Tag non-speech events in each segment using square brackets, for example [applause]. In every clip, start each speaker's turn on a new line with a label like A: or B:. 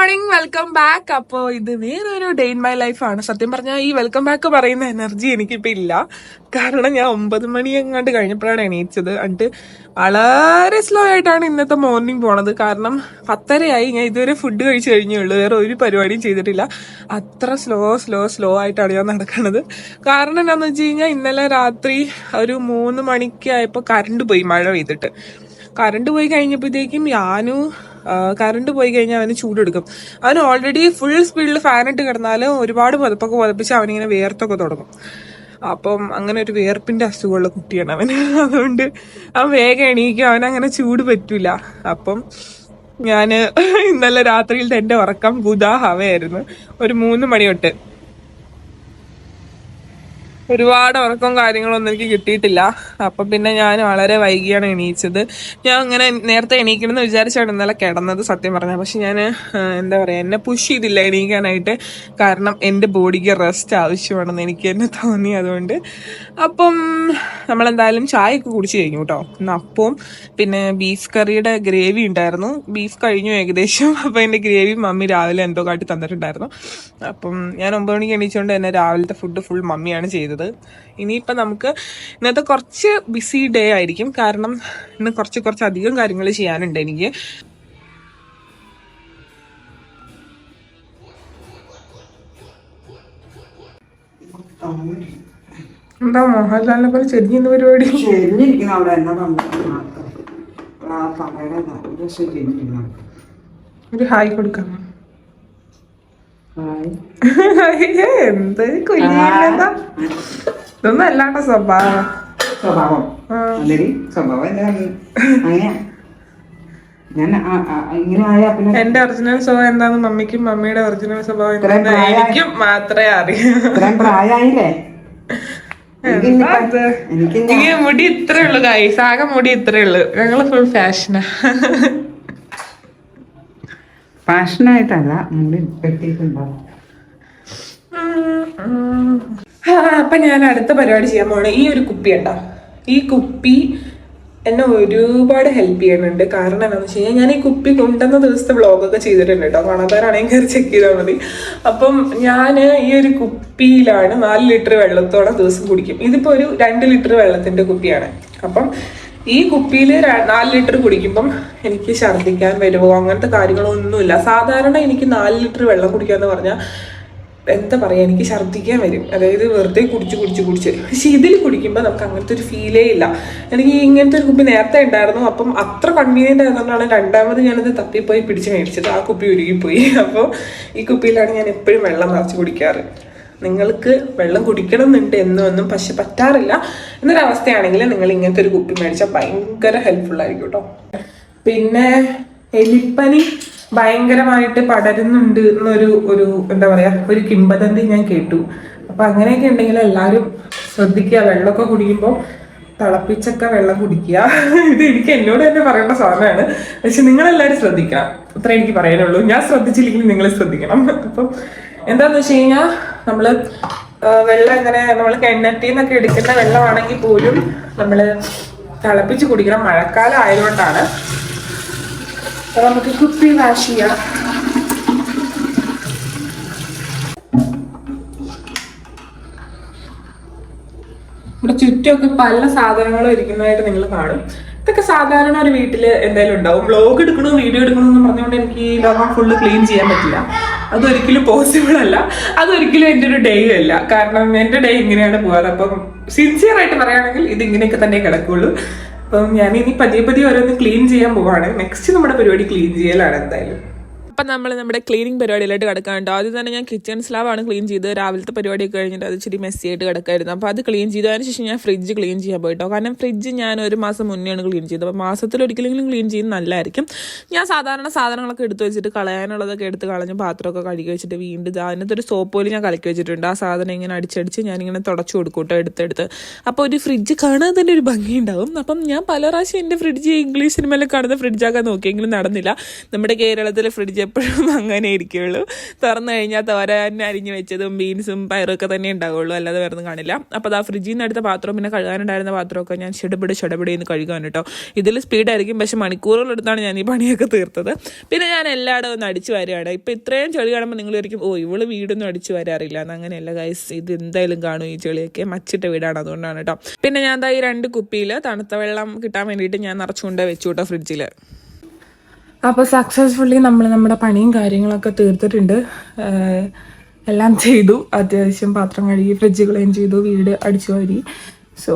A: Morning welcome back അപ്പോൾ ഇത് വേറൊരു ഡേ ഇൻ മൈ ലൈഫാണ് സത്യം പറഞ്ഞാൽ ഈ വെൽക്കം ബാക്ക് പറയുന്ന എനർജി എനിക്കിപ്പോൾ ഇല്ല. കാരണം ഞാൻ ഒമ്പത് മണി എങ്ങാണ്ട് കഴിഞ്ഞപ്പോഴാണ് എണീച്ചത്. എന്നിട്ട് വളരെ സ്ലോ ആയിട്ടാണ് ഇന്നത്തെ മോർണിംഗ് പോണത്. കാരണം പത്തരയായി. ഞാൻ ഇതുവരെ ഫുഡ് കഴിച്ചു കഴിഞ്ഞുള്ളൂ വേറെ ഒരു പരിപാടിയും ചെയ്തിട്ടില്ല. അത്ര സ്ലോ സ്ലോ സ്ലോ ആയിട്ടാണ് ഞാൻ നടക്കുന്നത് കാരണം എന്താണെന്ന് വെച്ച് കഴിഞ്ഞാൽ ഇന്നലെ രാത്രി ഒരു മൂന്ന് മണിക്ക് ആയപ്പോൾ കറണ്ട് പോയി മഴ പെയ്തിട്ട്. കറണ്ട് പോയി കഴിഞ്ഞപ്പോഴത്തേക്കും ഞാനു കറണ്ട് പോയി കഴിഞ്ഞാൽ അവന് ചൂടെടുക്കും. അവന് ഓൾറെഡി ഫുൾ സ്പീഡിൽ ഫാൻ ഇട്ട് കിടന്നാലും ഒരുപാട് പുതപ്പൊക്കെ പുതപ്പിച്ച് അവനിങ്ങനെ വേർത്തൊക്കെ തുടങ്ങും. അപ്പം അങ്ങനെ ഒരു വേർപ്പിന്റെ അസുഖമുള്ള കുട്ടിയാണ് അവന്. [laughs] അതുകൊണ്ട് അവൻ വേഗം എണീക്കും. അവൻ അങ്ങനെ ചൂട് പറ്റൂല. അപ്പം ഞാൻ ഇന്നലെ രാത്രിയിൽ എന്റെ ഉറക്കം ബുധാഹവയായിരുന്നു ഒരു മൂന്ന് മണി തൊട്ട്. ഒരുപാട് ഉറക്കവും കാര്യങ്ങളൊന്നും എനിക്ക് കിട്ടിയിട്ടില്ല. അപ്പം പിന്നെ ഞാൻ വളരെ വൈകിയാണ് എണീച്ചത്. ഞാൻ അങ്ങനെ നേരത്തെ എണീക്കണമെന്ന് വിചാരിച്ചാണ് ഇന്നലെ കിടന്നത് സത്യം പറഞ്ഞാൽ പക്ഷെ ഞാൻ എന്താ പറയുക എന്നെ പുഷ് ചെയ്തില്ല എണീക്കാനായിട്ട്. കാരണം എന്റെ ബോഡിക്ക് റെസ്റ്റ് ആവശ്യമാണെന്ന് എനിക്ക് തന്നെ തോന്നി അതുകൊണ്ട്. അപ്പം നമ്മളെന്തായാലും ചായയൊക്കെ കുടിച്ച് കഴിഞ്ഞു കേട്ടോ അപ്പവും പിന്നെ ബീഫ് കറിയുടെ ഗ്രേവി ഉണ്ടായിരുന്നു. ബീഫ് കഴിഞ്ഞു ഏകദേശം. അപ്പം എന്റെ ഗ്രേവി മമ്മി രാവിലെ എന്തോ കാട്ടി തന്നിട്ടുണ്ടായിരുന്നു. അപ്പം ഞാൻ ഒമ്പത് മണിക്ക് എണീച്ചുകൊണ്ട് തന്നെ രാവിലത്തെ ഫുഡ് ഫുൾ മമ്മിയാണ് ചെയ്തത്. ഇനിയിപ്പം നമുക്ക് ഇന്നത്തെ കുറച്ച് ബിസി ഡേ ആയിരിക്കും. കാരണം ഇന്ന് കുറച്ച് കുറച്ച് അധികം കാര്യങ്ങൾ ചെയ്യാനുണ്ട് എനിക്ക്. എന്താ മോഹൻലാലിനെ പോലെ ചെരിഞ്ഞിരുന്ന പരിപാടി?
B: അവിടെ എന്നാ
A: ഒരു ഹായ് കൊടുക്കാം. എന്ത് കുഞ്ഞില്ലെന്താ ഇതൊന്നും അല്ലാണ്ട സ്വഭാവം.
B: സ്വഭാവം. സ്വഭാവം
A: എന്റെ ഒറിജിനൽ സ്വഭാവം എന്താന്ന് മമ്മിക്കും മമ്മിയുടെ ഒറിജിനൽ സ്വഭാവം എന്താന്ന് എനിക്കും മാത്രമേ അറിയൂ?
B: എനിക്ക്
A: മുടി ഇത്രേ ഉള്ളു കായി ആകെ മുടി ഇത്രേ ഉള്ളു. ഞങ്ങൾ ഫുൾ ഫാഷനാ
B: പാഷനായിട്ടല്ല മുടി വെട്ടിയിട്ടുണ്ടാവും.
A: അപ്പൊ ഞാൻ അടുത്ത പരിപാടി ചെയ്യാൻ പോണ ഈ ഒരു കുപ്പി ഉണ്ടോ ഈ കുപ്പി എന്നെ ഒരുപാട് ഹെൽപ്പ് ചെയ്യുന്നുണ്ട്. കാരണം എന്താണെന്ന് വെച്ച് കഴിഞ്ഞാൽ ഞാൻ ഈ കുപ്പി കൊണ്ടുവന്ന ദിവസത്തെ വ്ളോഗൊക്കെ ചെയ്തിട്ടുണ്ട് കേട്ടോ. കാണാത്തവരാണെങ്കിൽ കയറി ചെക്ക് ചെയ്താൽ മതി. അപ്പം ഞാൻ ഈ ഒരു കുപ്പിയിലാണ് നാല് ലിറ്റർ വെള്ളത്തോളം ദിവസം കുടിക്കും. ഇതിപ്പോൾ ഒരു രണ്ട് ലിറ്റർ വെള്ളത്തിന്റെ കുപ്പിയാണ്. അപ്പം ഈ കുപ്പിയിൽ നാല് ലിറ്റർ കുടിക്കുമ്പം എനിക്ക് ഛർദ്ദിക്കാൻ വരുമോ അങ്ങനത്തെ കാര്യങ്ങളൊന്നുമില്ല. സാധാരണ എനിക്ക് നാല് ലിറ്റർ വെള്ളം കുടിക്കാന്ന് പറഞ്ഞാൽ എന്താ പറയുക എനിക്ക് ഛർദ്ദിക്കാൻ വരും. അതായത് വെറുതെ കുടിച്ച് കുടിച്ച് കുടിച്ച്. പക്ഷെ ഇതിൽ കുടിക്കുമ്പോൾ നമുക്ക് അങ്ങനത്തെ ഒരു ഫീലേ ഇല്ല. എനിക്ക് ഇങ്ങനത്തെ ഒരു കുപ്പി നേരത്തെ ഉണ്ടായിരുന്നു. അപ്പം അത്ര കൺവീനിയന്റ് ആയതുകൊണ്ടാണ് രണ്ടാമത് ഞാനത് തപ്പിപ്പോയി പിടിച്ച് മേടിച്ചത്. ആ കുപ്പി ഉരുകിപ്പോയി. [laughs] അപ്പോൾ ഈ കുപ്പിയിലാണ് ഞാൻ എപ്പോഴും വെള്ളം നിറച്ച് കുടിക്കാറ്. നിങ്ങൾക്ക് വെള്ളം കുടിക്കണം എന്നുണ്ട് എന്നും ഒന്നും പക്ഷെ പറ്റാറില്ല എന്നൊരവസ്ഥയാണെങ്കിൽ നിങ്ങൾ ഇങ്ങനത്തെ ഒരു കുപ്പി മേടിച്ചാൽ ഭയങ്കര ഹെൽപ്ഫുൾ ആയിരിക്കും കേട്ടോ പിന്നെ എലിപ്പനി ഭയങ്കരമായിട്ട് പടരുന്നുണ്ട് എന്നൊരു ഒരു എന്താ പറയുക ഒരു കിംബദന്തി ഞാൻ കേട്ടു. അപ്പൊ അങ്ങനെയൊക്കെ ഉണ്ടെങ്കിൽ എല്ലാവരും ശ്രദ്ധിക്കുക. വെള്ളമൊക്കെ കുടിക്കുമ്പോൾ തിളപ്പിച്ചൊക്കെ വെള്ളം കുടിക്കുക. ഇത് എനിക്ക് എന്നോട് തന്നെ പറയേണ്ട സാധനമാണ്. പക്ഷെ നിങ്ങളെല്ലാവരും ശ്രദ്ധിക്കണം. അത്ര എനിക്ക് പറയാനുള്ളൂ. ഞാൻ ശ്രദ്ധിച്ചില്ലെങ്കിൽ നിങ്ങൾ ശ്രദ്ധിക്കണം. അപ്പം എന്താന്ന് വെച്ച് കഴിഞ്ഞാൽ നമ്മൾ വെള്ളം ഇങ്ങനെ നമ്മൾ കിണറ്റിൽ നിന്നൊക്കെ എടുക്കുന്ന വെള്ളമാണെങ്കിൽ പോലും നമ്മൾ തിളപ്പിച്ച് കുടിക്കണം. മഴക്കാലം ആയതുകൊണ്ടാണ്. അപ്പൊ നമുക്ക് കുപ്പി വാഷ് ചെയ്യാം. ഇവിടെ ചുറ്റുമൊക്കെ പല സാധനങ്ങളും ഇരിക്കുന്നതായിട്ട് നിങ്ങൾ കാണും. ഇതൊക്കെ സാധാരണ ഒരു വീട്ടിൽ എന്തായാലും ഉണ്ടാവും. ബ്ലോഗ് എടുക്കണോ വീഡിയോ എടുക്കണോ എന്ന് പറഞ്ഞുകൊണ്ട് എനിക്ക് ഈ ലോകം ഫുള്ള് ക്ലീൻ ചെയ്യാൻ പറ്റില്ല. അതൊരിക്കലും പോസിബിൾ അല്ല. അതൊരിക്കലും എന്റെ ഒരു ഡേ അല്ല. കാരണം എന്റെ ഡേ ഇങ്ങനെയാണ് പോകാറ്. അപ്പം സിൻസിയർ ആയിട്ട് പറയുകയാണെങ്കിൽ ഇത് ഇങ്ങനെയൊക്കെ തന്നെ കിടക്കുള്ളൂ. അപ്പം ഞാൻ ഇനി പതിയെ പതിയെ ഓരോന്ന് ക്ലീൻ ചെയ്യാൻ പോവാണ്. നെക്സ്റ്റ് നമ്മുടെ പരിപാടി ക്ലീൻ ചെയ്യലാണ് എന്തായാലും. അപ്പം നമ്മൾ നമ്മുടെ ക്ലീനിങ് പരിപാടിയിലായിട്ട് കിടക്കാനുണ്ട് ആദ്യം തന്നെ ഞാൻ കിച്ചൺ സ്ലാബാണ് ക്ലീൻ ചെയ്ത് രാവിലത്തെ പരിപാടിയൊക്കെ കഴിഞ്ഞിട്ട് അത് ഇച്ചിരി മെസ്സിയായിട്ട് കിടക്കായിരുന്നു. അപ്പോൾ അത് ക്ലീൻ ചെയ്തു. അതിന് ശേഷം ഞാൻ ഫ്രിഡ്ജ് ക്ലീൻ ചെയ്യാൻ പോയിട്ടോ. കാരണം ഫ്രിഡ്ജ് ഞാൻ ഒരു മാസം മുന്നെയാണ് ക്ലീൻ ചെയ്തത്. അപ്പോൾ മാസത്തിൽ ഒരിക്കലെങ്കിലും ക്ലീൻ ചെയ്യുന്നത് നല്ലതായിരിക്കും. ഞാൻ സാധാരണ സാധനങ്ങളൊക്കെ എടുത്ത് വെച്ചിട്ട് കളയാനുള്ളതൊക്കെ എടുത്ത് കളഞ്ഞ് പാത്രമൊക്കെ കഴുകി വെച്ചിട്ട് വീണ്ടും അതിനകത്ത് ഒരു സോപ്പ് പോലും ഞാൻ കലക്കി വെച്ചിട്ടുണ്ട്. ആ സാധനം ഇങ്ങനെ അടിച്ചടിച്ച് ഞാനിങ്ങനെ തുടച്ചു കൊടുക്കൂട്ടോ എടുത്തെടുത്ത്. അപ്പോൾ ഒരു ഫ്രിഡ്ജ് കാണാൻ തന്നെ ഒരു ഭംഗിയുണ്ടാവും. അപ്പം ഞാൻ പല പ്രാവശ്യം എന്റെ ഫ്രിഡ്ജ് ഇംഗ്ലീഷ് സിനിമയിലൊക്കെ കാണുന്ന ഫ്രിഡ്ജാക്കാൻ നോക്കിയെങ്കിലും നടന്നില്ല. നമ്മുടെ കേരളത്തിലെ ഫ്രിഡ്ജ് എപ്പോഴും അങ്ങനെ ഇരിക്കുകയുള്ളൂ തുറന്നു കഴിഞ്ഞാൽ തോരൻ അരിഞ്ഞ് വെച്ചതും ബീൻസും പയറൊക്കെ തന്നെ ഉണ്ടാവുള്ളൂ. അല്ലാതെ വേറെ കാണില്ല. അപ്പോൾ ആ ഫ്രിഡ്ജിൽ നിന്ന് എടുത്ത പാത്രം പിന്നെ കഴുകാനുണ്ടായിരുന്ന പാത്രമൊക്കെ ഞാൻ ചെടുപിടി ചെടപിടി എന്ന് കഴുകാൻ കേട്ടോ. ഇതിൽ സ്പീഡായിരിക്കും പക്ഷെ മണിക്കൂറുകളെടുത്താണ് ഞാൻ ഈ പണിയൊക്കെ തീർത്തത്. പിന്നെ ഞാൻ എല്ലായിടവും ഒന്ന് അടിച്ചു വരികയാണ്. ഇപ്പം ഇത്രയും ചെളി കാണുമ്പോൾ നിങ്ങൾ ഒരിക്കും ഓ ഇവൾ വീടൊന്നും അടിച്ചു വരാറില്ല. അങ്ങനെയല്ല ഗൈസ് ഇത് എന്തായാലും കാണും ഈ ചെളിയൊക്കെ. മച്ചിട്ട വീടാണ് അതുകൊണ്ടാണ് കേട്ടോ. പിന്നെ ഞാൻ ഈ രണ്ട് കുപ്പിയിൽ തണുത്ത വെള്ളം കിട്ടാൻ വേണ്ടിയിട്ട് ഞാൻ നിറച്ചുകൊണ്ട് വെച്ചു കേട്ടോ ഫ്രിഡ്ജിൽ അപ്പോൾ സക്സസ്ഫുള്ളി നമ്മൾ നമ്മുടെ പണിയും കാര്യങ്ങളൊക്കെ തീർത്തിട്ടുണ്ട്. എല്ലാം ചെയ്തു. അത്യാവശ്യം പാത്രം കഴുകി ഫ്രിഡ്ജ് ക്ലീൻ ചെയ്തു വീട് അടിച്ചു വാരി. സോ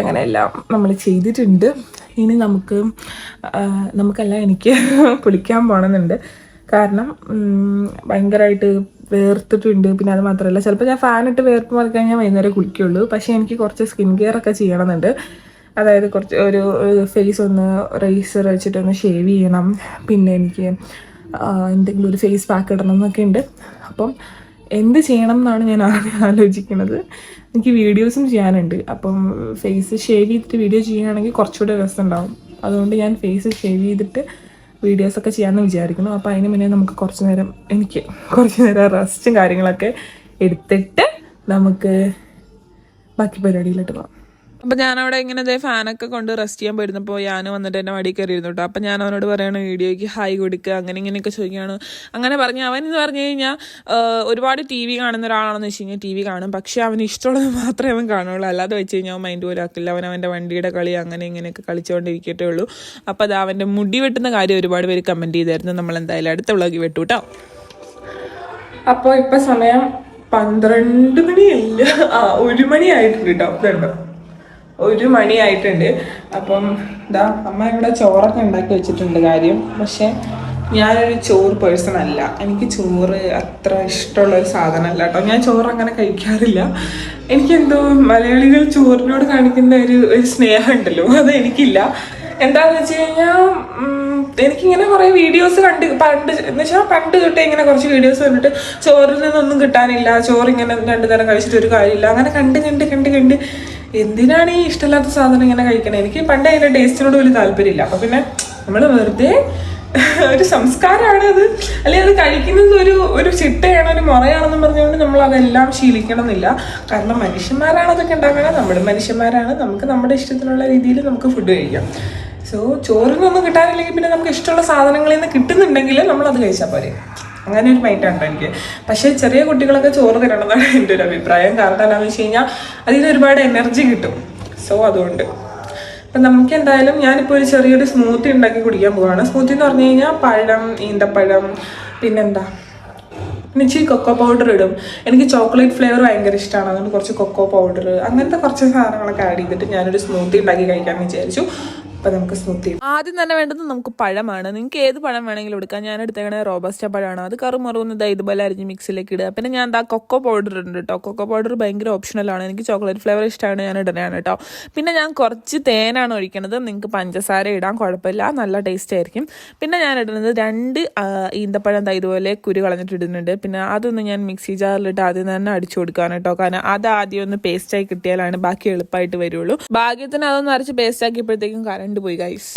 A: അങ്ങനെ എല്ലാം നമ്മൾ ചെയ്തിട്ടുണ്ട്. ഇനി നമുക്ക് നമുക്കെല്ലാം എനിക്ക് [laughs] കുളിക്കാൻ പോകണമെന്നുണ്ട് കാരണം ഭയങ്കരമായിട്ട് വേർത്തിട്ടുണ്ട്. പിന്നെ അത് മാത്രമല്ല ചിലപ്പോൾ ഞാൻ ഫാനിട്ട് വേർപ്പ് മാറി ഞാൻ വൈകുന്നേരം കുളിക്കുള്ളൂ. പക്ഷേ എനിക്ക് കുറച്ച് സ്കിൻ കെയർ ഒക്കെ ചെയ്യണമെന്നുണ്ട് അതായത് കുറച്ച് ഒരു ഫേസ് ഒന്ന് റേസർ വെച്ചിട്ടൊന്ന് ഷേവ് ചെയ്യണം. പിന്നെ എനിക്ക് എന്തെങ്കിലും ഒരു ഫേസ് പാക്ക് ഇടണം എന്നൊക്കെ ഉണ്ട്. അപ്പം എന്ത് ചെയ്യണം എന്നാണ് ഞാൻ ആലോചിക്കുന്നത്. എനിക്ക് വീഡിയോസും ചെയ്യാനുണ്ട്. അപ്പം ഫേസ് ഷേവ് ചെയ്തിട്ട് വീഡിയോ ചെയ്യുകയാണെങ്കിൽ കുറച്ചുകൂടെ രസം ഉണ്ടാവും അതുകൊണ്ട് ഞാൻ ഫേസ് ഷേവ് ചെയ്തിട്ട് വീഡിയോസൊക്കെ ചെയ്യാമെന്ന് വിചാരിക്കുന്നു. അപ്പോൾ അതിന് മുന്നേ നമുക്ക് കുറച്ച് നേരം എനിക്ക് കുറച്ച് നേരം റെസ്റ്റും കാര്യങ്ങളൊക്കെ എടുത്തിട്ട് നമുക്ക് ബാക്കി പരിപാടിയിലോട്ട് പോകാം. അപ്പൊ ഞാൻ അവിടെ ഇങ്ങനെ ഇതേ ഫാനൊക്കെ കൊണ്ട് റെസ്റ്റ് ചെയ്യാൻ പോയിരുന്നപ്പോൾ ഞാൻ വന്നിട്ട് എന്നെ മടി കയറിയിരുന്നു കേട്ടോ അപ്പൊ ഞാൻ അവനോട് പറയണ വീഡിയോയ്ക്ക് ഹായ് കൊടുക്കുക അങ്ങനെ ഇങ്ങനെയൊക്കെ ചോദിക്കുകയാണ്. അങ്ങനെ പറഞ്ഞു അവൻ എന്ന് പറഞ്ഞു കഴിഞ്ഞാൽ ഒരുപാട് ടി വി കാണുന്ന ഒരാളാണെന്ന് വെച്ച് കഴിഞ്ഞാൽ ടി വി കാണും. പക്ഷെ അവന് ഇഷ്ടമുള്ളത് മാത്രമേ അവൻ കാണുള്ളൂ. അല്ലാതെ വെച്ച് കഴിഞ്ഞാൽ അവൻ മൈൻഡ് പോലും ആക്കില്ല. അവൻ അവന്റെ വണ്ടിയുടെ കളി അങ്ങനെ ഇങ്ങനെയൊക്കെ കളിച്ചുകൊണ്ടിരിക്കട്ടേ ഉള്ളൂ. അപ്പോൾ അത് അവന്റെ മുടി വെട്ടുന്ന കാര്യം ഒരുപാട് പേര് കമന്റ് ചെയ്തായിരുന്നു. നമ്മൾ എന്തായാലും അടുത്ത വ്ളോഗിൽ വെട്ടു കേട്ടോ അപ്പോൾ ഇപ്പൊ സമയം പന്ത്രണ്ട് മണിയല്ല. ആ ഒരു മണിയായിട്ടുണ്ട് കേട്ടോ ഇതുണ്ടോ? ഒരു മണിയായിട്ടുണ്ട് അപ്പം ഇതാ അമ്മ ഇവിടെ ചോറൊക്കെ ഉണ്ടാക്കി വെച്ചിട്ടുണ്ട് കാര്യം. പക്ഷെ ഞാനൊരു ചോറ് പേഴ്സൺ അല്ല. എനിക്ക് ചോറ് അത്ര ഇഷ്ടമുള്ള ഒരു സാധനമല്ല കേട്ടോ. ഞാൻ ചോറ് അങ്ങനെ കഴിക്കാറില്ല. എനിക്കെന്തോ മലയാളികൾ ചോറിനോട് കാണിക്കുന്ന ഒരു ഒരു സ്നേഹമുണ്ടല്ലോ അത് എനിക്കില്ല. എന്താന്ന് വെച്ച് കഴിഞ്ഞാൽ എനിക്കിങ്ങനെ കുറെ വീഡിയോസ് കണ്ട് പണ്ട് എന്ന് വെച്ചാൽ പണ്ട് തൊട്ടേ ഇങ്ങനെ കുറച്ച് വീഡിയോസ് കണ്ടിട്ട് ചോറിൽ നിന്നൊന്നും കിട്ടാനില്ല. ചോറ് ഇങ്ങനെ രണ്ടു നേരം കഴിച്ചിട്ട് ഒരു കാര്യമില്ല. അങ്ങനെ കണ്ട് കണ്ട് കണ്ട് കണ്ട് എന്തിനാണ് ഈ ഇഷ്ടമില്ലാത്ത സാധനം ഇങ്ങനെ കഴിക്കണേ? എനിക്ക് പണ്ട് അതിന്റെ ടേസ്റ്റിനോട് വലിയ താല്പര്യമില്ല. അപ്പം പിന്നെ നമ്മൾ വെറുതെ [laughs] ഒരു സംസ്കാരമാണ് അത്. അല്ലെങ്കിൽ അത് കഴിക്കുന്നത് ഒരു ഒരു ചിട്ടയാണ് ഒരു മുറയാണെന്ന് പറഞ്ഞുകൊണ്ട് നമ്മൾ അതെല്ലാം ശീലിക്കണം എന്നില്ല കാരണം മനുഷ്യന്മാരാണ് അതൊക്കെ ഉണ്ടാക്കണത് നമ്മൾ മനുഷ്യന്മാരാണ്. നമുക്ക് നമ്മുടെ ഇഷ്ടത്തിനുള്ള രീതിയിൽ നമുക്ക് ഫുഡ് കഴിക്കാം. സോ ചോറിനൊന്നും കിട്ടാനില്ലെങ്കിൽ പിന്നെ നമുക്ക് ഇഷ്ടമുള്ള സാധനങ്ങളിൽ നിന്ന് കിട്ടുന്നുണ്ടെങ്കിൽ നമ്മൾ അത് കഴിച്ചാൽ പോരെ. അങ്ങനെ ഒരു മൈൻഡാണ് എനിക്ക്? പക്ഷേ ചെറിയ കുട്ടികളൊക്കെ ചോറ് തരണമെന്നാണ് എന്റെ ഒരു അഭിപ്രായം. കാരണം എന്താണെന്ന് വെച്ച് കഴിഞ്ഞാൽ അതിന് ഒരുപാട് എനർജി കിട്ടും. സോ അതുകൊണ്ട്. അപ്പം നമുക്ക് എന്തായാലും ഞാനിപ്പോൾ ഒരു ചെറിയൊരു സ്മൂത്തി ഉണ്ടാക്കി കുടിക്കാൻ പോവാണ്. സ്മൂത്തി എന്ന് പറഞ്ഞു കഴിഞ്ഞാൽ പഴം ഈന്തപ്പഴം പിന്നെന്താ? പിന്നെ ഇച്ചിരി കൊക്കോ പൗഡർ ഇടും. എനിക്ക് ചോക്ലേറ്റ് ഫ്ലേവർ ഭയങ്കര ഇഷ്ടമാണ് അതുകൊണ്ട് കുറച്ച് കൊക്കോ പൗഡർ അങ്ങനത്തെ കുറച്ച് സാധനങ്ങളൊക്കെ ആഡ് ചെയ്തിട്ട് ഞാനൊരു സ്മൂത്തി ഉണ്ടാക്കി കഴിക്കാമെന്ന് വിചാരിച്ചു. ആദ്യം തന്നെ വേണ്ടത് നമുക്ക് പഴമാണ്. നിങ്ങൾക്ക് ഏത് പഴം വേണമെങ്കിലും എടുക്കാം. ഞാൻ എടുത്തേക്കണേ റോബസ്റ്റ പഴമാണ്. അത് കറുമറുന്ന് ഇതാ ഇതുപോലെ അരിഞ്ഞ് മിക്സിലേക്ക് ഇടുക. പിന്നെ ഞാൻ എന്താ കൊക്കോ പൗഡർ ഉണ്ട് കേട്ടോ. കൊക്കോ പൗഡർ ഭയങ്കര ഓപ്ഷണലാണ് എനിക്ക് ചോക്ലേറ്റ് ഫ്ലേവർ ഇഷ്ടമാണ്. ഞാൻ ഇടുന്നതാണ് കേട്ടോ. പിന്നെ ഞാൻ കുറച്ച് തേനാണ് ഒഴിക്കണത്. നിങ്ങൾക്ക് പഞ്ചസാര ഇടാൻ കുഴപ്പമില്ല. നല്ല ടേസ്റ്റ് ആയിരിക്കും. പിന്നെ ഞാൻ ഇടുന്നത് രണ്ട് ഈന്തപ്പഴം ദാ ഇതുപോലെ കുരു കളഞ്ഞിട്ട് ഇടുന്നുണ്ട്. പിന്നെ അതൊന്ന് ഞാൻ മിക്സി ജാറിലിട്ട് ആദ്യം തന്നെ അടിച്ചു കൊടുക്കാൻ കേട്ടോ. കാരണം അത് ആദ്യം ഒന്ന് പേസ്റ്റായി കിട്ടിയാലാണ് ബാക്കി എളുപ്പമായിട്ട് വരുള്ളൂ. ഭാഗ്യത്തിന് അതൊന്ന് അരച്ച് പേസ്റ്റ് ആക്കിയപ്പോഴത്തേക്കും കറണ്ട് പോയി ഗൈസ്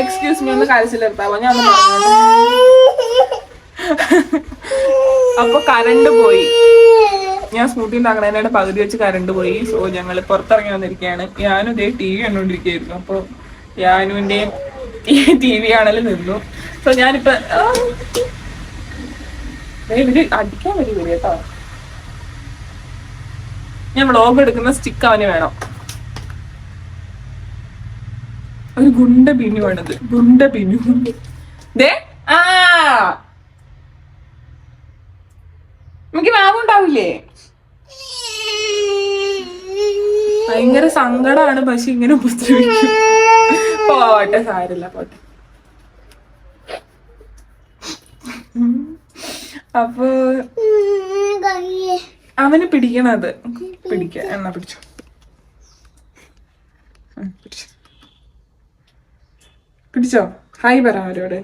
A: എക്സ്ക്യൂസ് മീ ഒന്ന് കരച്ചിലെടുത്താവോ ഞാൻ ഒന്ന് പറഞ്ഞോട്ടെ. അപ്പൊ കറണ്ട് പോയി. ഞാൻ സ്കൂട്ടി ഉണ്ടാക്കണതിന്റെ പകുതി വെച്ച് കറണ്ട് പോയി. സോ ഞങ്ങൾ പുറത്തിറങ്ങി വന്നിരിക്കുകയാണ്. ഞാനും ഇതേ ടി വി കണ്ടുകൊണ്ടിരിക്കുകയായിരുന്നു അപ്പോൾ ഞാനുവിന്റെയും ടി വി ആണല്ലോ നിന്നു. സോ ഞാനിപ്പോ ഇവർ അടിക്കാൻ വരും കേട്ടോ. ഞാൻ വ്ളോഗ് എടുക്കുന്ന സ്റ്റിക്ക് അവന് വേണം. ഒരു ഗുണ്ട ബിനു ആണത് ഗുണ്ട ബിനു ദേ ആ നമുക്ക് മാവുണ്ടാവില്ലേ ഭയങ്കര സങ്കടമാണ് പക്ഷെ ഇങ്ങനെ ഉപദ്രവിക്കും പോട്ടെ സാരില്ല പോട്ടെ അപ്പൊ അവന് പിടിക്കണത് പിടിക്ക എന്നാ പിടിച്ചോ ഉം, പിടിച്ചോ പിടിച്ചോ ഹായ് പറ അവരോട്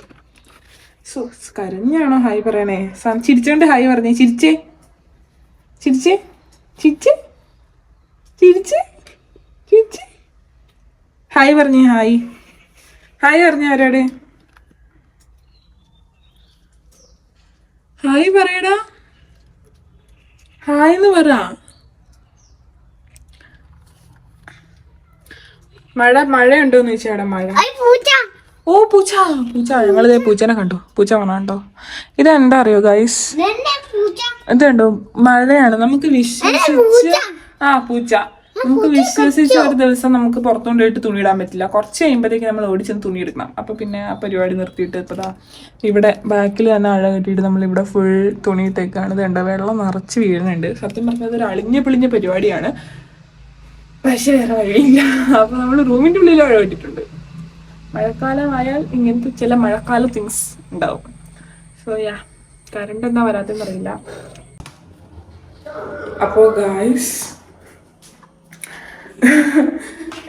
A: കരഞ്ഞാണോ ഹായ് പറയണേ? ചിരിച്ചോണ്ട് ഹായ് പറഞ്ഞേ. ചിരിച്ചേ. ചിരിച്ചേ. ചിരിച്ചേ. ചിരിച്ചേ. ചിരിച്ചേ. ഹായ് പറഞ്ഞേ ഹായ് ഹായ് പറഞ്ഞേ അവരോട് ഹായ് പറയടാ. ഹായ് എന്ന് പറ. മഴ മഴയുണ്ടോന്ന് ചോദിച്ചാടാ മഴ. ഓ പൂച്ച. പൂച്ച ഞങ്ങളിതേ പൂച്ചനെ കണ്ടു. പൂച്ച വന്ന കണ്ടോ ഇതെന്താ അറിയോ ഗൈസ് ഇത് കണ്ടോ മഴയാണ്. നമുക്ക് വിശ്വസിച്ച് ആ പൂച്ച. നമുക്ക് വിശ്വസിച്ച് ഒരു ദിവസം നമുക്ക് പുറത്തുകൊണ്ടുപോയിട്ട് തുണി ഇടാൻ പറ്റില്ല. കുറച്ച് കഴിയുമ്പോഴത്തേക്ക് നമ്മൾ ഓടിച്ചെന്ന് തുണി എടുക്കണം. അപ്പൊ പിന്നെ ആ പരിപാടി നിർത്തിയിട്ട് ഇപ്പതാ ഇവിടെ ബാക്കിൽ തന്നെ അഴ കെട്ടിയിട്ട് നമ്മൾ ഇവിടെ ഫുൾ തുണി തേക്കാണ് ഇത് കണ്ടോ വെള്ളം നിറച്ച് വീഴുന്നുണ്ട്. സത്യം പറഞ്ഞാൽ ഒരു അളിഞ്ഞ പിളിഞ്ഞ പരിപാടിയാണ്. പക്ഷേ വേറെ വഴിയില്ല. അപ്പൊ നമ്മൾ റൂമിന്റെ ഉള്ളിൽ അഴ കെട്ടിട്ടുണ്ട് മഴക്കാലമായാൽ ഇങ്ങനത്തെ ചില മഴക്കാല തിങ്സ് ഉണ്ടാവും. സോ യാ കറണ്ട് എന്താ വരാതെന്ന് അറിയില്ല. അപ്പോ ഗായ്സ്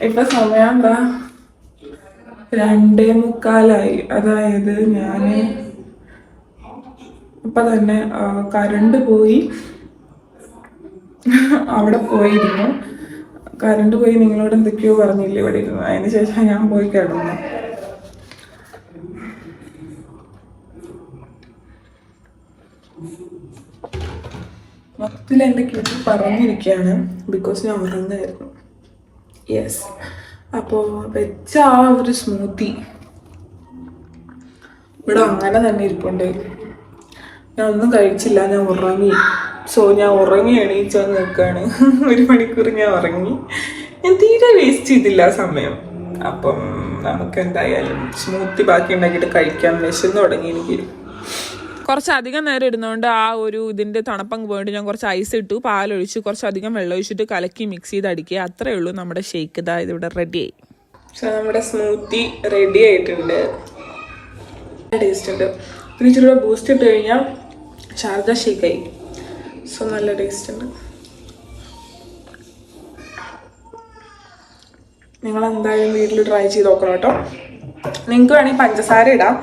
A: ഇപ്പൊ സമയം എന്താ? രണ്ടേ മുക്കാലായി. അതായത് ഞാൻ ഇപ്പൊ തന്നെ കറണ്ട് പോയി. അവിടെ പോയിരുന്നു. കറണ്ട് പോയി നിങ്ങളോട് എന്തൊക്കെയോ പറഞ്ഞില്ലേ ഇവിടെ ഇരുന്ന്. അതിന് ശേഷം ഞാൻ പോയി കിടന്നു. മൊത്തത്തിൽ എന്റെ കിട്ടി പറഞ്ഞിരിക്കുകയാണ് ബിക്കോസ് ഞാൻ ഉറങ്ങായിരുന്നു യെസ് അപ്പോൾ വെച്ച ആ ഒരു സ്മൂത്തി ഇവിടെ അങ്ങനെ തന്നെ ഇരിപ്പുണ്ട്. ഞാൻ ഒന്നും കഴിച്ചില്ല ഞാൻ ഉറങ്ങി. സോ ഞാൻ ഉറങ്ങി എണീച്ച് വന്ന് നിൽക്കുകയാണ് [laughs] ഒരു മണിക്കൂർ ഞാൻ ഉറങ്ങി. ഞാൻ തീരെ വേസ്റ്റ് ചെയ്തില്ല സമയം. അപ്പം നമുക്ക് എന്തായാലും സ്മൂത്തി ബാക്കി ഉണ്ടാക്കിയിട്ട് കഴിക്കാൻ വിശന്ന് തുടങ്ങി എനിക്ക് കുറച്ചധികം നേരം ഇടുന്നതുകൊണ്ട് ആ ഒരു ഇതിന്റെ തണുപ്പങ്ങ് പോയിട്ട് ഞാൻ കുറച്ച് ഐസ് ഇട്ടു. പാലൊഴിച്ച് കുറച്ചധികം വെള്ളം ഒഴിച്ചിട്ട് കലക്കി മിക്സ് ചെയ്ത് അടിക്കുക അത്രേ ഉള്ളൂ നമ്മുടെ ഷേക്ക് ഇതാ ഇതിവിടെ റെഡിയായി സോ നമ്മുടെ സ്മൂത്തി റെഡി ആയിട്ടുണ്ട്. ടേസ്റ്റ് ഉണ്ട്. പിന്നെ ഇച്ചിരി ബൂസ്റ്റ് ഇട്ട് കഴിഞ്ഞാൽ ശാരദ ഷേക്കായി സോ നല്ല ടേസ്റ്റ് ഉണ്ട്. നിങ്ങൾ എന്തായാലും വീട്ടിൽ ട്രൈ ചെയ്ത് നോക്കണം കേട്ടോ. നിങ്ങൾക്ക് വേണമെങ്കിൽ പഞ്ചസാര ഇടാം.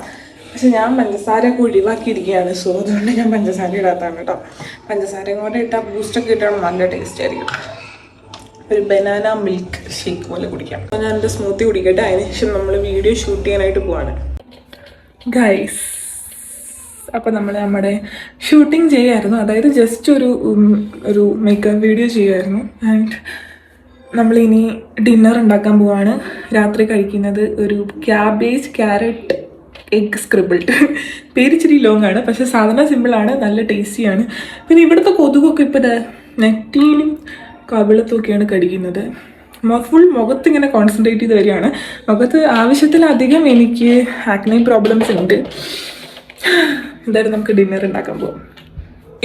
A: പക്ഷെ ഞാൻ പഞ്ചസാര ഒക്കെ ഒഴിവാക്കിയിരിക്കുകയാണ്. സോ അതുകൊണ്ട് ഞാൻ പഞ്ചസാര ഇടാത്താണ് കേട്ടോ. പഞ്ചസാരയും കൂടെ ഇട്ടാൽ ബൂസ്റ്റൊക്കെ ഇട്ടാൽ നല്ല ടേസ്റ്റ് ആയിരിക്കും. ഒരു ബനാന മിൽക്ക് ഷേക്ക് പോലെ കുടിക്കാം. അപ്പോൾ ഞാൻ എന്റെ സ്മൂത്തി കുടിക്കട്ടെ. അതിനുശേഷം നമ്മൾ വീഡിയോ ഷൂട്ട് ചെയ്യാനായിട്ട് പോവാണ്. ഗൈസ് അപ്പോൾ നമ്മൾ നമ്മുടെ ഷൂട്ടിംഗ് ചെയ്യായിരുന്നു. അതായത് ജസ്റ്റ് ഒരു ഒരു മേക്കപ്പ് വീഡിയോ ചെയ്യുമായിരുന്നു ആൻഡ് നമ്മളിനി ഡിന്നർ ഉണ്ടാക്കാൻ പോവാണ്. രാത്രി കഴിക്കുന്നത് ഒരു ക്യാബേജ് ക്യാരറ്റ് എഗ് സ്ക്രിബിൾഡ് പേര് ഇച്ചിരി ലോങ് ആണ് പക്ഷെ സാധനം സിമ്പിളാണ് നല്ല ടേസ്റ്റിയാണ് പിന്നെ ഇവിടുത്തെ കൊതുകൊക്കെ ഇപ്പോൾ നെറ്റിയിലും കവിളത്തൊക്കെയാണ് കടിക്കുന്നത്. ഫുൾ മുഖത്ത് ഇങ്ങനെ കോൺസെൻട്രേറ്റ് ചെയ്ത് വരികയാണ്. മുഖത്ത് ആവശ്യത്തിലധികം എനിക്ക് ആക്നെ പ്രോബ്ലംസ് ഉണ്ട്. എന്തായാലും നമുക്ക് ഡിന്നർ ഉണ്ടാക്കാൻ പോകും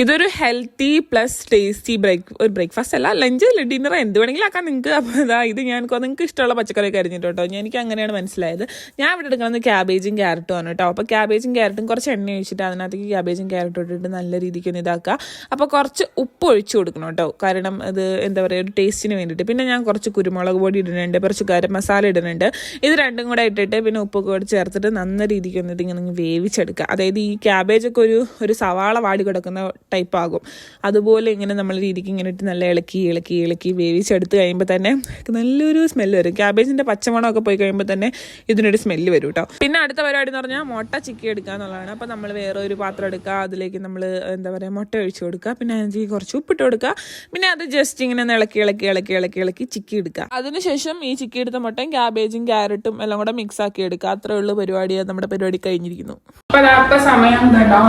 A: ഇതൊരു ഹെൽത്തി പ്ലസ് ടേസ്റ്റി ബ്രേക്ക് ഒരു ബ്രേക്ക്ഫാസ്റ്റ് അല്ല ലഞ്ച് അല്ല ഡിന്നർ എന്ത് വേണമെങ്കിലും ആക്കാൻ നിങ്ങൾക്ക് അപ്പോൾ ഇതാ ഇത് ഞാൻ നിങ്ങൾക്ക് ഇഷ്ടമുള്ള പച്ചക്കറിയൊക്കെ അരിഞ്ഞിട്ട് കേട്ടോ എനിക്ക് അങ്ങനെയാണ് മനസ്സിലായത്. ഞാൻ ഇവിടെ എടുക്കുന്നത് ക്യാബേജും ക്യാരറ്റും ആണ് കേട്ടോ. അപ്പോൾ ക്യാബേജും ക്യാരറ്റും കുറച്ച് എണ്ണ ഒഴിച്ചിട്ട് അതിനകത്തേക്ക് ക്യാബേജും ക്യാരറ്റും ഇട്ടിട്ട് നല്ല രീതിക്ക് ഒന്ന് ഇതാക്കുക. അപ്പോൾ കുറച്ച് ഉപ്പ് ഒഴിച്ചു കൊടുക്കണം കേട്ടോ. കാരണം ഇത് എന്താ പറയുക ഒരു ടേസ്റ്റിന് വേണ്ടിയിട്ട്. പിന്നെ ഞാൻ കുറച്ച് കുരുമുളക് പൊടി ഇടുന്നുണ്ട് കുറച്ച് ഗരം മസാല ഇടുന്നുണ്ട്. ഇത് രണ്ടും കൂടെ ഇട്ടിട്ട് പിന്നെ ഉപ്പൊക്കെ കൂടെ ചേർത്തിട്ട് നല്ല രീതിക്ക് ഒന്ന് ഇതിങ്ങനെ വേവിച്ചെടുക്കുക. അതായത് ഈ ക്യാബേജൊക്കെ ഒരു ഒരു സവാള വാടി കിടക്കുന്ന ടൈപ്പ് ആകും. അതുപോലെ ഇങ്ങനെ നമ്മൾ രീതിക്ക് ഇങ്ങനെ ഇട്ട് നല്ല ഇളക്കി ഇളക്കി ഇളക്കി വേവിച്ചെടുത്ത് കഴിയുമ്പോൾ തന്നെ നല്ലൊരു സ്മെല്ല് വരും. ക്യാബേജിന്റെ പച്ചമണമൊക്കെ പോയി കഴിയുമ്പോൾ തന്നെ ഇതിനൊരു സ്മെല്ല് വരും കേട്ടോ പിന്നെ അടുത്ത പരിപാടി എന്ന് പറഞ്ഞാൽ മുട്ട ചിക്കി എടുക്കുക എന്നുള്ളതാണ്. അപ്പോൾ നമ്മൾ വേറെ ഒരു പാത്രം എടുക്കുക അതിലേക്ക് നമ്മൾ എന്താ പറയുക മുട്ട ഒഴിച്ചു കൊടുക്കുക പിന്നെ അതിലേക്ക് കുറച്ച് ഉപ്പിട്ട് കൊടുക്കുക പിന്നെ അത് ജസ്റ്റ് ഇങ്ങനെ ഇളക്കി ഇളക്കി ഇളക്കി ഇളക്കി ഇളക്കി ചിക്കി എടുക്കുക അതിനുശേഷം ഈ ചിക്കി എടുത്ത മുട്ടയും ക്യാബേജും ക്യാരറ്റും എല്ലാം കൂടെ മിക്സ് ആക്കി എടുക്കുക അത്രേ ഉള്ളൂ പരിപാടിയാണ് നമ്മുടെ പരിപാടി കഴിഞ്ഞിരിക്കുന്നു. അപ്പോൾ അതാത്ത സമയം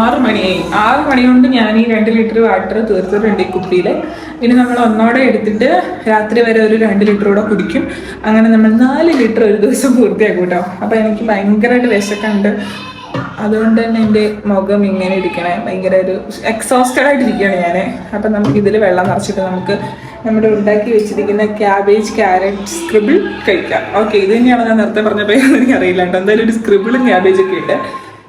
A: ആറ് മണിയായി. ആറ് മണി കൊണ്ട് ഞാൻ ഈ രണ്ട് ലിറ്റർ വാട്ടർ തീർത്തിട്ടുണ്ട് ഈ കുപ്പിയിൽ ഇനി നമ്മൾ ഒന്നോടെ എടുത്തിട്ട് രാത്രി വരെ ഒരു രണ്ട് ലിറ്റർ കൂടെ കുടിക്കും. അങ്ങനെ നമ്മൾ നാല് ലിറ്റർ ഒരു ദിവസം പൂർത്തിയാക്കും കേട്ടോ. അപ്പോൾ എനിക്ക് ഭയങ്കരമായിട്ട് വിശക്കുണ്ട് അതുകൊണ്ട് തന്നെ എന്റെ മുഖം ഇങ്ങനെ ഇരിക്കണേ. ഭയങ്കര ഒരു എക്സോസ്റ്റഡ് ആയിട്ടിരിക്കുകയാണ് ഞാൻ അപ്പം നമുക്ക് ഇതിൽ വെള്ളം നിറച്ചിട്ട് നമുക്ക് നമ്മുടെ ഉണ്ടാക്കി വെച്ചിരിക്കുന്ന ക്യാബേജ് ക്യാരറ്റ് സ്ക്രിബിൾ കഴിക്കാം. ഓക്കെ ഇത് തന്നെയാണ് ഞാൻ നേരത്തെ പറഞ്ഞപ്പോൾ എനിക്കറിയില്ല കേട്ടോ. എന്തായാലും ഒരു സ്ക്രിബിളും ക്യാബേജൊക്കെ ഉണ്ട്.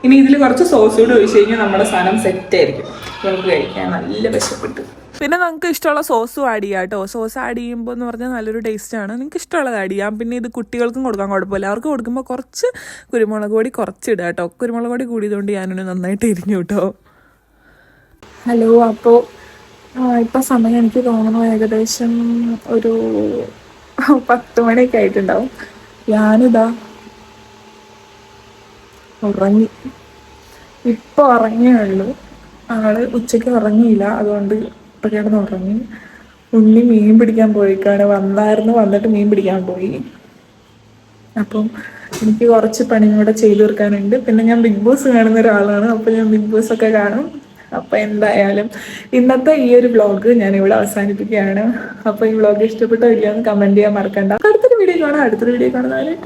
A: ഇനി ഇതിൽ കുറച്ച് സോസ് കൂടി ഒഴിച്ച് കഴിഞ്ഞാൽ നമ്മുടെ സാധനം സെറ്റ് ആയിരിക്കും. നമുക്ക് കഴിക്കാൻ നല്ല വിശപ്പെട്ട് പിന്നെ നമുക്ക് ഇഷ്ടമുള്ള സോസും ആഡ് ചെയ്യാം കേട്ടോ. സോസ് ആഡ് ചെയ്യുമ്പോൾ എന്ന് പറഞ്ഞാൽ നല്ലൊരു ടേസ്റ്റ് ആണ്. നിങ്ങൾക്ക് ഇഷ്ടമുള്ളത് ആഡ് ചെയ്യാം. പിന്നെ ഇത് കുട്ടികൾക്കും കൊടുക്കാൻ കുഴപ്പമില്ല. അവർക്ക് കൊടുക്കുമ്പോൾ കുറച്ച് കുരുമുളക് പൊടി കുറച്ച് ഇടുക കേട്ടോ. കുരുമുളക് പൊടി കൂടിയതുകൊണ്ട് ഞാനൊന്ന് നന്നായിട്ട് എരിഞ്ഞു കേട്ടോ. ഹലോ അപ്പോൾ ഇപ്പം സമയം എനിക്ക് തോന്നുന്നു ഏകദേശം ഒരു പത്ത് മണിയൊക്കെ ആയിട്ടുണ്ടാവും. ഞാനിതാ ഉറങ്ങി. ഇപ്പോൾ ഇറങ്ങിയേ ഉള്ളൂ. ആൾ ഉച്ചയ്ക്ക് ഉറങ്ങിയില്ല. അതുകൊണ്ട് ഇപ്പൊ കിടന്ന് ഉറങ്ങി. ഉണ്ണി മീൻ പിടിക്കാൻ പോയിക്കാണ്. വന്നായിരുന്നു വന്നിട്ട് മീൻ പിടിക്കാൻ പോയി. അപ്പം എനിക്ക് കുറച്ച് പണിയും കൂടെ ചെയ്തു തീർക്കാനുണ്ട്. പിന്നെ ഞാൻ ബിഗ് ബോസ് കാണുന്ന ഒരാളാണ്. അപ്പം ഞാൻ ബിഗ് ബോസ് ഒക്കെ കാണും. അപ്പം എന്തായാലും ഇന്നത്തെ ഈ ഒരു വ്ളോഗ് ഞാൻ ഇവിടെ അവസാനിപ്പിക്കുകയാണ്. അപ്പോൾ ഈ വ്ളോഗ് ഇഷ്ടപ്പെട്ടോ ഇല്ലയോ എന്ന് കമന്റ് ചെയ്യാൻ മറക്കണ്ട. അടുത്തൊരു വീഡിയോ കാണാം. അടുത്തൊരു വീഡിയോ കാണുന്നവരെ